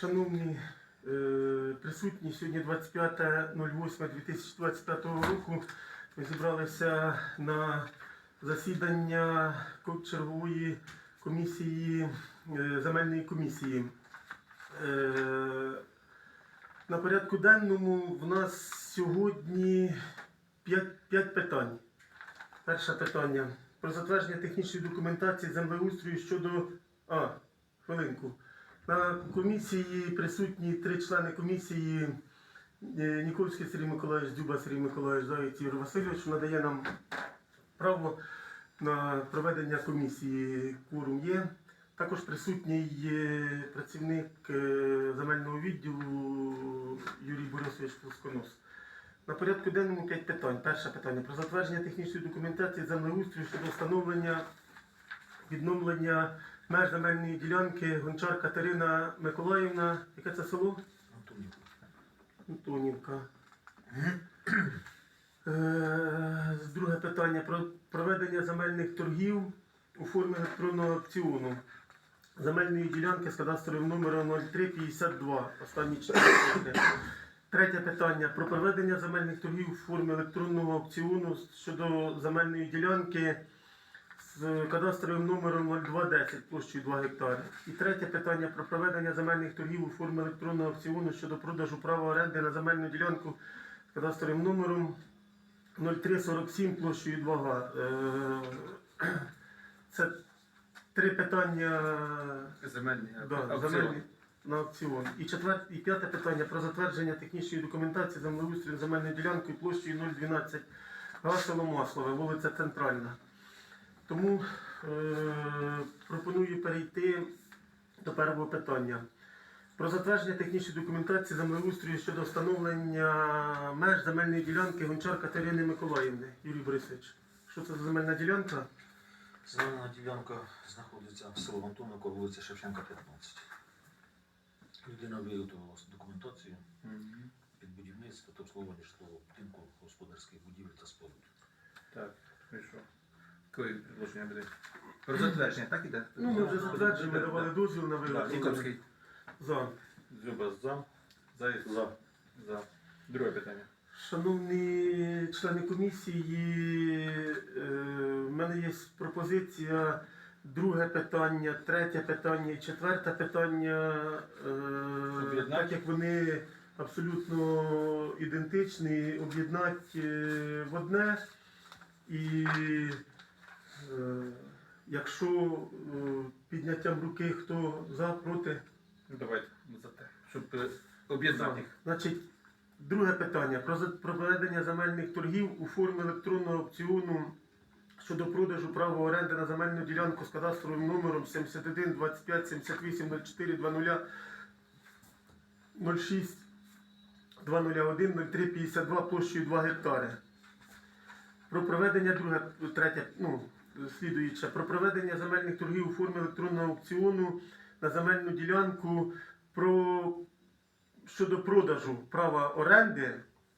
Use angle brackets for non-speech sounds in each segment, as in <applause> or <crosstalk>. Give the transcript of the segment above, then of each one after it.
Шановні е, присутні, сьогодні 25.08.2025 року. Ми зібралися на засідання чергової комісії, е, земельної комісії. Е, На порядку денному в нас сьогодні 5, питань. Перше питання. Про затвердження технічної документації землеустрою щодо. А, хвилинку. На комісії присутні три члени комісії е, Нікольський Сергій Миколаївич, Дзюба Сергій Миколаївич, Заєць Ігор Васильович, надає нам право на проведення комісії. Кворум є. Також присутній працівник е, земельного відділу Юрій Борисович Плосконос. На порядку денному 5 питань. Перше питання про затвердження технічної документації землеустрою щодо встановлення відновлення меж земельної ділянки Гончар Катерина Миколаївна. Яке це село? Антонівка. Е, Друге питання про проведення земельних торгів у формі електронного аукціону. Земельної ділянки з кадастровим номером 0352. Останні чотири. Третє питання про проведення земельних торгів у формі електронного аукціону щодо земельної ділянки з кадастровим номером 0210 площею 2 гектари. І третє питання про проведення земельних торгів у формі електронного аукціону щодо продажу права оренди на земельну ділянку з кадастровим номером 0347 площею 2 га. Е, Це три питання Земельні да, земельні на аукціон. І четвер... і п'яте питання про затвердження технічної документації землеустрою земельною ділянкою площею 012 га село Маслове, вулиця Центральна. Тому е... пропоную перейти до першого питання. Про затвердження технічної документації землеустрою щодо встановлення меж земельної ділянки Гончар Катерини Миколаївни. Юрій Борисович, що це за земельна ділянка? Земельна ділянка знаходиться в село Антоновка, вулиця Шевченка, 15. Людина виготовила документацію Мгм. під будівництво та обслуговування житлового будинку, господарських будівель та споруд. Так, що? Коли предложення буде? Про затвердження, так іде? Ну, ми вже затверджені, ми давали дозвіл на виготовлення. Нікольський. За. Зуба за. Заєць за. За. Друге питання. Шановні члени комісії, е, в мене є пропозиція. Друге питання, третє питання і четверте питання, е, так як вони абсолютно ідентичні, об'єднати е, в одне. І якщо е, підняттям руки хто за, проти, Ну, Давайте за те, щоб е, об'єднати. Значить, друге питання про проведення земельних торгів у формі електронного аукціону щодо продажу права оренди на земельну ділянку з кадастровим номером 71 25 78 04 20 06 201 03 52 площею 2 гектари. Про проведення друге, третє, ну, слідуюче, про проведення земельних торгів у формі електронного аукціону на земельну ділянку про щодо продажу права оренди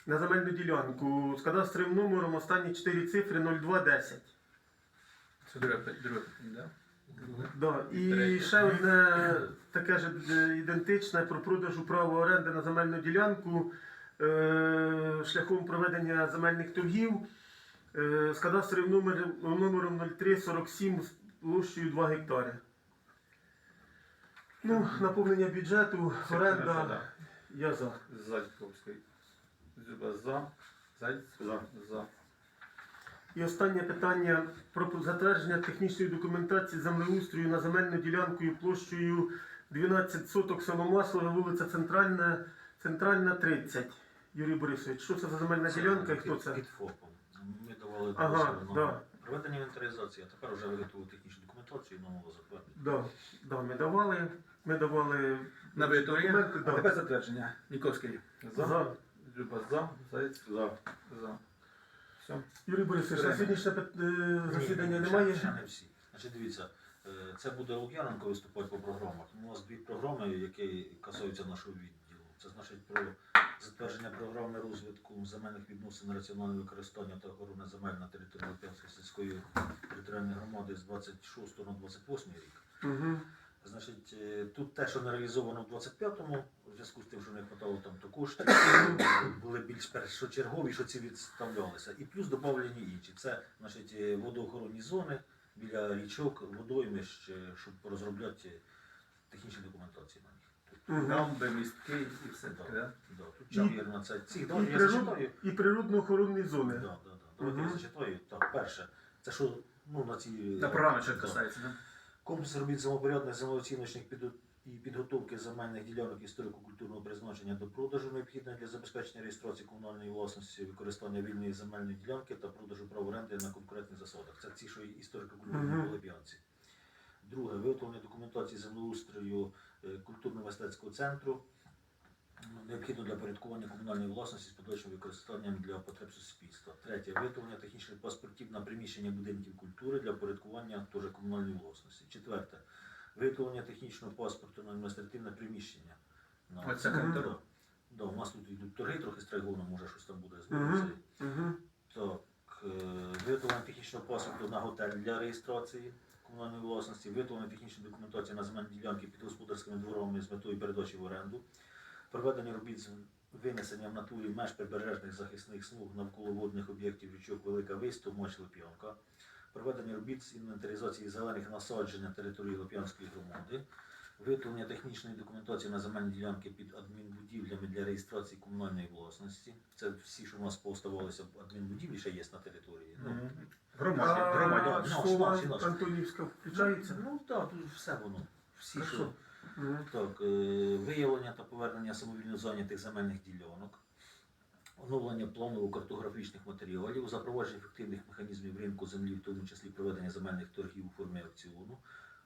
на земельну ділянку з кадастровим номером останні 4 цифри 0210. Це друге пи- друге питання, так? Да. І ще одне таке ж ідентичне про продажу права оренди на земельну ділянку е, шляхом проведення земельних торгів з кадастровим номером, номером 0347 площею 2 гектари. Ну, наповнення бюджету, оренда, я за. Зайцьковський. Зуба за. Заєць за. За. І останнє питання про затвердження технічної документації землеустрою на земельну ділянку площею 12 соток село Маслове, вулиця Центральна, Центральна 30. Юрій Борисович, що це за земельна ділянка і хто це? Під ФОПом. Ми давали Ага, дозвіл да. проведення інвентаризації, а тепер вже виготовили технічну документацію і нового затвердити. Да, да, ми давали. Ми давали На виготовлення. документи, А да. тепер затвердження. Нікольський. За. За. Зуба за. Заєць за. За. Все. Юрій Борисович, на сьогоднішнє пит- е, засідання Ні, немає. Ще, ще не всі. Значить, дивіться, е, це буде Лук'яненко виступати по програмах. У нас дві програми, які касаються нашого відділу. Це значить про затвердження програми розвитку земельних відносин, раціонального використання та охорони земель на території Лук'янської сільської територіальної громади з 26 на 28 рік. Угу. Значить, е, тут те, що не реалізовано в 25-му, у зв'язку з тим, що не хватало там то коштів, <coughs> були більш першочергові, що ці відставлялися. І плюс додавлені інші. Це значить, е, водоохоронні зони біля річок, водоймищ, е, щоб розробляти Дамби, містки і все таке, да? Да, тут чавірна, це ці. І, Давайте я прируд... зачитаю. і природно-охоронні зони. да, да. Давайте я Мгм. зачитаю. Так, перше, це що ну, на ці На програмі що Да. касається, да? Комплекс робіт самопорядних землеоціночних і підготовки земельних ділянок історико-культурного призначення до продажу необхідне для забезпечення реєстрації комунальної власності, використання вільної земельної ділянки та продажу прав оренди на конкурентних засадах. Це ці, що історико-культурні Мгм. полеб'янці. Друге, виготовлення документації землеустрою е, культурно-мистецького центру. Необхідно для порядкування комунальної власності з подальшим використанням для потреб суспільства. Третє. Виготовлення технічних паспортів на приміщення будинків культури для порядкування теж комунальної власності. Четверте. Виготовлення технічного паспорту на адміністративне приміщення. На... Оце контора. Да, у нас тут йдуть торги трохи страйговно, може щось там буде з Мгм. ними. Угу. Так, е, виготовлення технічного паспорту на готель для реєстрації комунальної власності, виготовлення технічної документації на земельні ділянки під господарськими дворами з метою передачі в оренду, проведення робіт з винесення в натурі меж прибережних захисних смуг навколо водних об'єктів річок Велика Висту, Моч Лоп'янка, проведення робіт з інвентаризації зелених насаджень на території Лоп'янської громади, виготовлення технічної документації на земельні ділянки під адмінбудівлями для реєстрації комунальної власності. Це всі, що у нас поставалися адмінбудівлі, ще є на території. Ну, наш, наш, наш. Антонівська включається? Ну так, тут все воно. Всі, Хорошо. що так, е, виявлення та повернення самовільно зайнятих земельних ділянок, оновлення планово-картографічних матеріалів, запровадження ефективних механізмів ринку землі, в тому числі проведення земельних торгів у формі аукціону,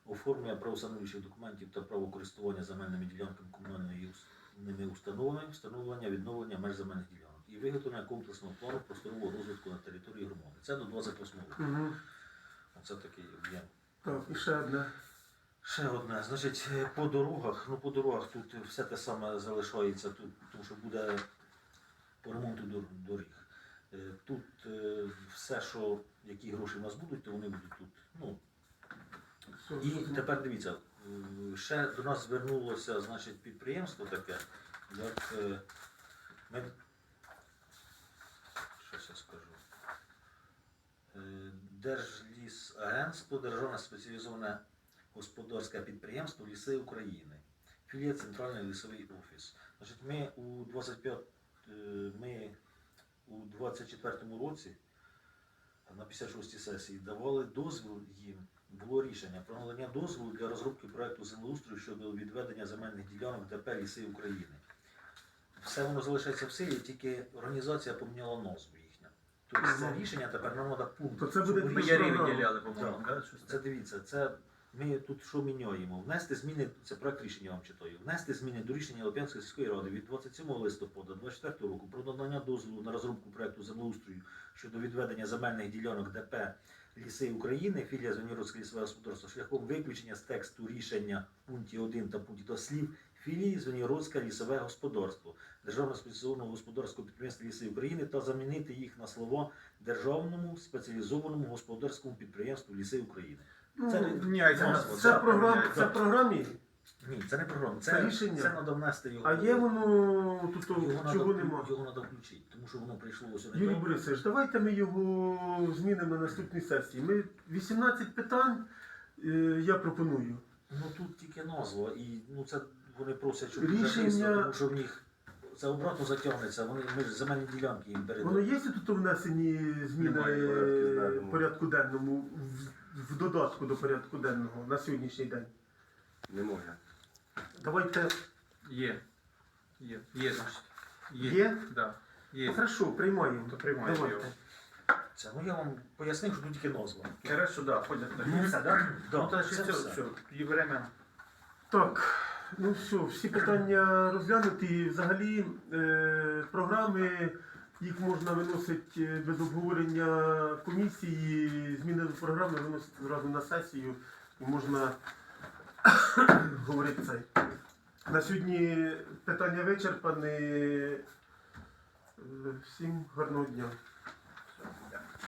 оформлення правостановчих документів та право користування земельними ділянками комунальними ус- установами, встановлення відновлення меж земельних ділянок і виготовлення комплексного плану просторового розвитку на території громади. Це до 28 року. Мгм. Оце такий об'єм. Так, і ще одне. Ще одне, значить, по дорогах, ну по дорогах тут все те саме залишається, тут, тому що буде по ремонту доріг. Е, Тут е, все, що які гроші в нас будуть, то вони будуть тут. Ну, і тепер дивіться, е, ще до нас звернулося значить, підприємство таке, як е, ми. Щось я скажу. Е, Держлісагентство, Державне спеціалізоване господарське підприємство Ліси України. Філія Центральний лісовий офіс. Значить, ми у 25, е, ми у 24 році на 56 сесії давали дозвіл їм. Було рішення про надання дозволу для розробки проекту землеустрою щодо відведення земельних ділянок ДП Ліси України. Все воно залишається в силі, тільки організація поміняла назву їхню. Тобто це рішення тепер нам треба пункт. То це буде щоб Ми ми- ярі виділяли, по-моєму, да? Щось це дивіться, це ми тут що міняємо? Внести зміни, це проект рішення вам читаю. Внести зміни до рішення Лоп'янської сільської ради від 27 листопада 24 року про надання дозволу на розробку проекту землеустрою щодо відведення земельних ділянок ДП Ліси України, філія Звенігородське лісове господарство шляхом виключення з тексту рішення пункті 1 та пункті до слів філії Звенігородське лісове господарство Державного спеціалізованого господарського підприємства Ліси України та замінити їх на слова Державному спеціалізованому господарському підприємству Ліси України. Ну, Це Міняється Це назва. Це програм, це програмі, Ні, це не програма, це, Це це рішення? Це треба внести його. а є воно тут його чого надо, нема. Його треба включити, тому що воно прийшло ось Юрій. Борисович, давайте ми його змінимо на наступній сесії. Ми 18 питань е, я пропоную. Ну тут тільки назва, і ну це вони просять, щоб Рішення- тому що в них це обратно затягнеться. Вони ми ж земельні ділянки їм Воно передають. є тут внесені зміни Немає порядку денному. порядку денному в, в додатку до порядку денного на сьогоднішній день. Немає. Давайте Є. Є. Є, значить. є. Да. Є. Ну, Хорошо, приймаємо. То приймаємо Давайте. його. Це ну я вам пояснив, що тут тільки назва. Хорошо, да, ходять до кінця, да? Да, Ну, то це все, все. все. І время. Так, ну все, всі питання розглянуті. Взагалі е, програми їх можна виносити е, без обговорення комісії. Зміни до програми виносити зразу на сесію і можна <coughs> говорити це. На сьогодні питання вичерпані. Е, Всім гарного дня.